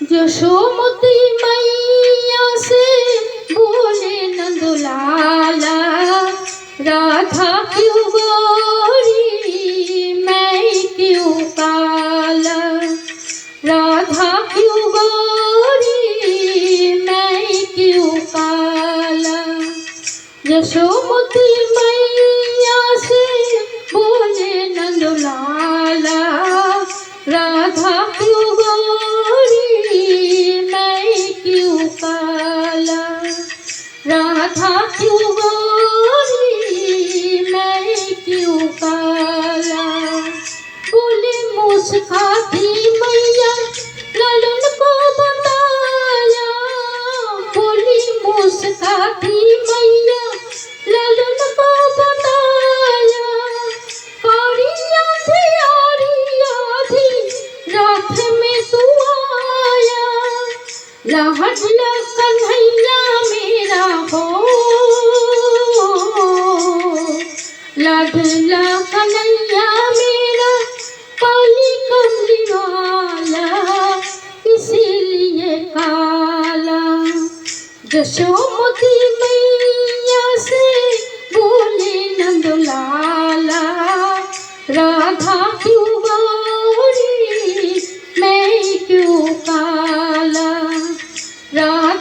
যশোমতি মাইয়া সে বলে নন্দলালা, রাধা কিউ গরি মাই কিউ কালা। রাধা কিউ গরি মাই কিউ কালা। যশোমতি राधा क्यों गोरी मैं क्यों काला बोले मुस्काती मैया लाडला कन्हैया मेरा हो लाडला कन्हैया मेरा काली कमली वाला इसीलिए काला यशोमती मैया से बोले नंदलाला राधा क्यों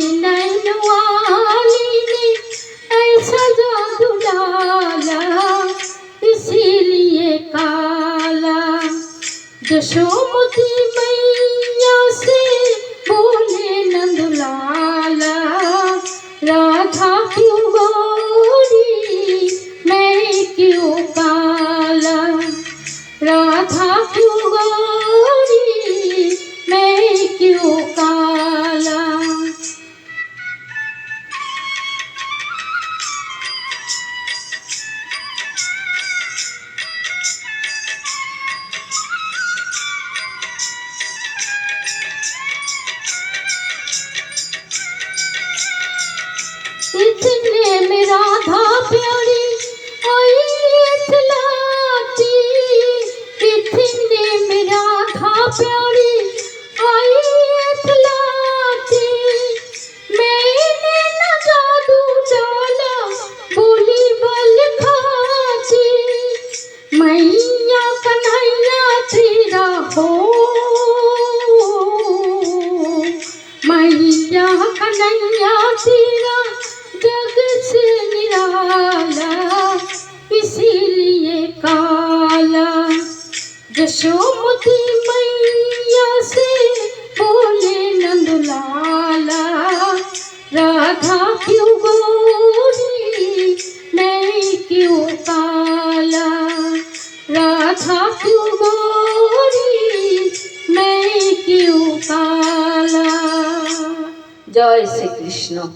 काली नैन वाली ने ऐसा जादू डाला इसीलिए काला यशोमती कृष्ण राधा प्यारी लाटी कितने में राधा प्यारी लाटी मैंने न जादू डाला बोली बल खाची मैया कन्हैया जी राहो यशोमती मैया से बोले नंदलाला राधा क्यों गोरी मैं क्यों काला राधा क्यों गोरी मैं क्यों काला जय श्री कृष्ण